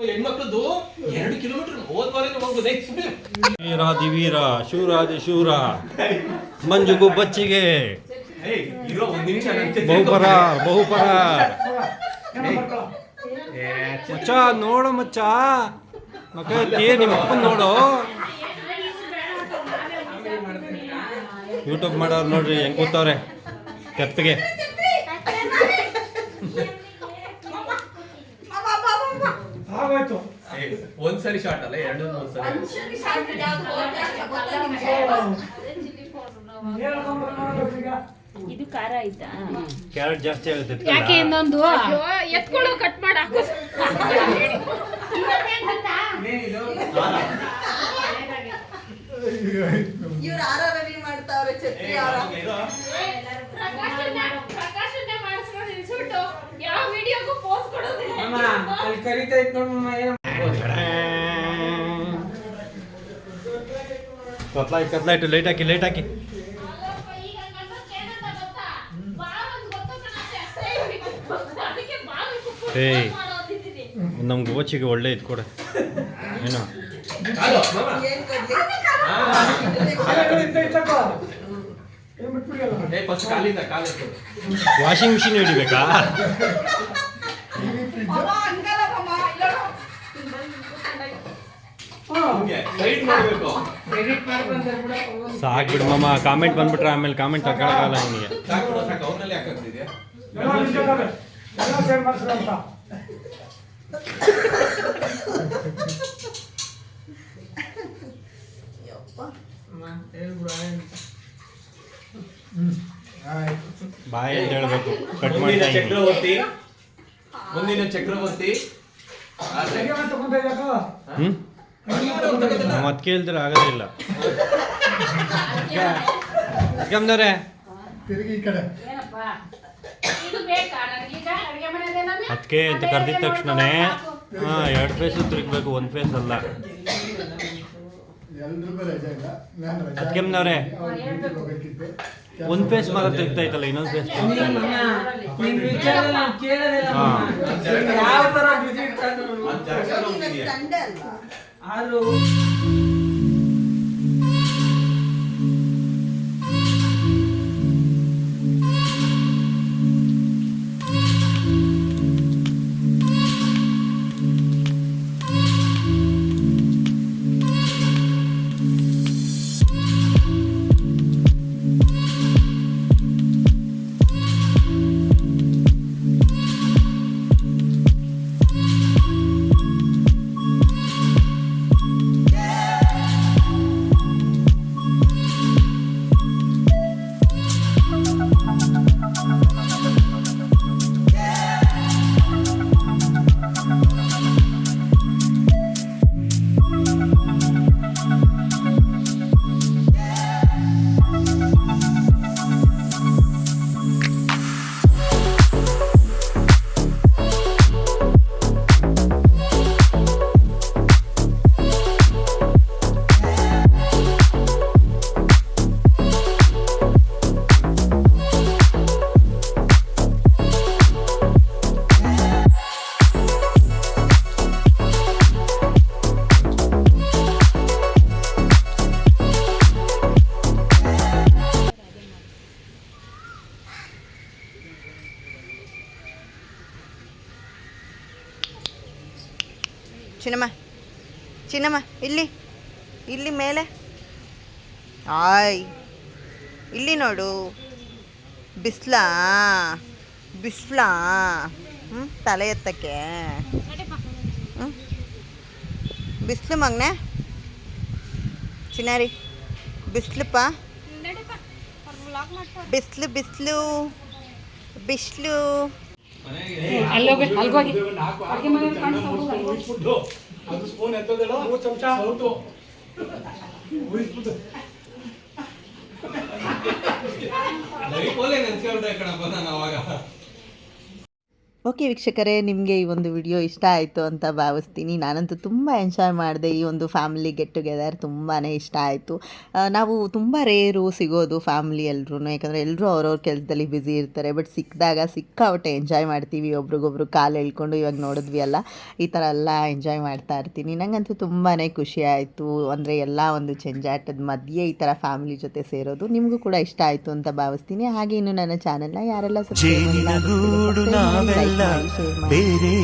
ಹೆಣ್ಮಕ್ಳದ್ದು ಎರಡು ಕಿಲೋಮೀಟರ್ ಹೋದ್ ವಾರ ಹೋಗ್ಬೋದು. ಏಯ್, ಸುಮ್ನೆ. ವೀರಾದಿ ವೀರ ಶೂರಾದಿ ಶೂರ ಮಂಜುಗು ಬಚ್ಚಿಗೆ ಬಹುಪರ ಬಹುಪರ. ಮಚ್ಚ ನೋಡು ಮಚ್ಚ. ಮಕ್ಕ ಏ ನಿಮ್ಮ ಅಪ್ಪನ್ ನೋಡು. ಯೂಟ್ಯೂಬ್ ಮಾಡೋರು ನೋಡ್ರಿ ಹೆಂಗ್ ಕೂತವ್ರೆ? ಕೆತ್ತಗೆ. ಆಗೋಯ್ತು ಒಂದ್ಸರಿ ಶಾರ್ಟ್ ಅಲ್ಲ ಎರಡು ಮೂರು ಸರಿ ಇದು ಖಾರ ಆಯ್ತಾ? ಕ್ಯಾರೆಟ್ ಜಾಸ್ತಿ ಆಗುತ್ತೆ ಯಾಕೆ ಇನ್ನೊಂದು? ಎತ್ಕೊಳ್ಳು ಕಟ್ ಮಾಡಿ ಹಾಕು ಇವ್ರು ಯಾರೋ ರೆಡಿ ಮಾಡ್ತಾವ್ರೆ ಛತ್ರಿ ಯಾರೋ ಅಲ್ಲಿ ಕರಿತಾ ಇತ್ತು ಕತ್ಲಾಯ್ತು ಕತ್ಲಾಯ್ತು ಲೈಟ್ ಹಾಕಿ ಲೈಟ್ ಹಾಕಿ. ಏಯ್. ನಮ್ಗೆ ಓಚಿಗೆ ಒಳ್ಳೆ ಇದು ಕೊಡ. ಏನು? ವಾಷಿಂಗ್ ಮಿಷಿನ್ ಏನ್ ಕೊಡ್ಲಿ ಅಲ್ಲ ಇತ್ತ ಇತ್ತಕ್ಕೋ ಏನು ಬಿಟ್ಬಿಡಿಯಲ್ಲ ಏಯ್, first ಕಾಲಿಂದ ಕಾಲು ಎತ್ತು. ವಾಷಿಂಗ್ ಮಿಷಿನ್ ಹಿಡಿಬೇಕಾ ಅವ ಹಂಗಲ್ಲಮ್ಮ ಇಲ್ಲೋಡು. ಹಿಂಗೆ, side ಮಾಡ್ಬೇಕು. ಎಡಿಟ್ ಮಾಡ್ಕೊಂತ ಬಿಡ ಸಾಕ್ ಬಿಡು ಮಾಮ ಕಾಮೆಂಟ್ ಬಂದ್ಬಿಟ್ರೆ ಆಮೇಲೆ ಕಾಮೆಂಟ್ ಹ್ಮ್ ಆಯ್ತು ಬಾಯಿ ಅಂತ ಹೇಳ್ಬೇಕು. ಕಟ್ ಮಾಡ್ತಾ ಇದ್ದೀನಿ. ಚಕ್ರವರ್ತಿ. ಮುಂದಿನ ಚಕ್ರವರ್ತಿ. ಆದ್ರೆ ಹೆಂಗೆ ಮತ್ತೆ ಕೇಳಿದ್ರೆ ಆಗೋದೇ ಇಲ್ಲ. ಗಮ್ನವ್ರೆ. ಏನಪ್ಪ? ಇದು ಬೇಕಾ? ನನಗೀಗ ಅಡುಗೆ ಮನೆಯದೇನಂದ್ರೆ ಅದಕ್ಕೆ ಅಂತ ಕರೆದಿದ ತಕ್ಷಣನೇ ಹಾಂ ಎರಡು ಫೇಸು ತಿರುಗಬೇಕು ಒಂದು ಫೇಸ್ ಅಲ್ಲ. ಅದ್ಕೆಮ್ನವ್ರೆ ಒಂದು ಫೇಸ್ ಮಾತ್ರ ತಿರುಗ್ತಾ ಇತ್ತಲ್ಲ ಇನ್ನೊಂದು ಫೇಸ್ ಹಾ. હાલો. ಚಿನ್ನಮ್ಮ. ಚಿನ್ನಮ್ಮ ಇಲ್ಲಿ. ಇಲ್ಲಿ ಮೇಲೆ. ಆಯ್. ಇಲ್ಲಿ ನೋಡು. ಬಿಸ್ಲಾ. ಬಿಸ್ಲಾ. ಹ್ಞೂ ತಲೆ ಎತ್ತಕ್ಕೆ. ಹ್ಞೂ ಬಿಸ್ಲು ಮಗನೆ. ಚಿನ್ನಾರಿ. ಬಿಸಿಲುಪ್ಪ. ಬಿಸ್ಲು ಬಿಸ್ಲು. ಬಿಸಿಲು. ಅಲ್ಲೋಗಿ ಅಲ್ಗೋಗಿ ಅಡುಗೆ ಮನೆಯಲ್ಲಿ ಕಾಣಿಸ್ತಾ ಅದು ಸ್ಪೂನ್ ಎತ್ತೋದಿಲ್ಲ? ಮೂರು ಚಮಚ. ಸೌಟು. ಉಳಿಸ್ಬಿಟ್ಟು ಲೈಫ್ ಅಲ್ಲೇ ನೆನ್ಸ್ಕೊಂಡ್ರೆ ಕಣಪ್ಪ ನಾನು ಅವಾಗ. ಓಕೆ ವೀಕ್ಷಕರೇ ನಿಮಗೆ ಈ ಒಂದು ವಿಡಿಯೋ ಇಷ್ಟ ಆಯಿತು ಅಂತ ಭಾವಿಸ್ತೀನಿ. ನಾನಂತೂ ತುಂಬ ಎಂಜಾಯ್ ಮಾಡಿದೆ ಈ ಒಂದು ಫ್ಯಾಮಿಲಿ ಗೆಟ್ ಟುಗೆದರ್ ತುಂಬಾ ಇಷ್ಟ ಆಯಿತು. ನಾವು ತುಂಬ ರೇರು ಸಿಗೋದು ಫ್ಯಾಮಿಲಿ ಎಲ್ಲರೂ ಯಾಕಂದರೆ ಎಲ್ಲರೂ ಅವ್ರವ್ರ ಕೆಲಸದಲ್ಲಿ ಬ್ಯುಸಿ ಇರ್ತಾರೆ ಬಟ್ ಸಿಕ್ಕಿದಾಗ ಸಿಕ್ಕಾಪಟ್ಟೆ ಎಂಜಾಯ್ ಮಾಡ್ತೀವಿ. ಒಬ್ರಿಗೊಬ್ರು ಕಾಲು ಎಳ್ಕೊಂಡು ಇವಾಗ ನೋಡಿದ್ವಿ ಅಲ್ಲ ಈ ಥರ ಎಲ್ಲ ಎಂಜಾಯ್ ಮಾಡ್ತಾ ಇರ್ತೀನಿ. ನನಗಂತೂ ತುಂಬಾ ಖುಷಿ ಆಯಿತು. ಅಂದರೆ ಎಲ್ಲ ಒಂದು ಜಂಜಾಟದ ಮಧ್ಯೆ ಈ ಥರ ಫ್ಯಾಮಿಲಿ ಜೊತೆ ಸೇರೋದು ನಿಮಗೂ ಕೂಡ ಇಷ್ಟ ಆಯಿತು ಅಂತ ಭಾವಿಸ್ತೀನಿ. ಹಾಗೆ ಇನ್ನು ನನ್ನ ಚಾನೆಲ್ನ ಯಾರೆಲ್ಲ ಸಬ್ಸ್ಕ್ರೈಬ್ ಮಾಡಿಲ್ಲ, ಬೇರೆ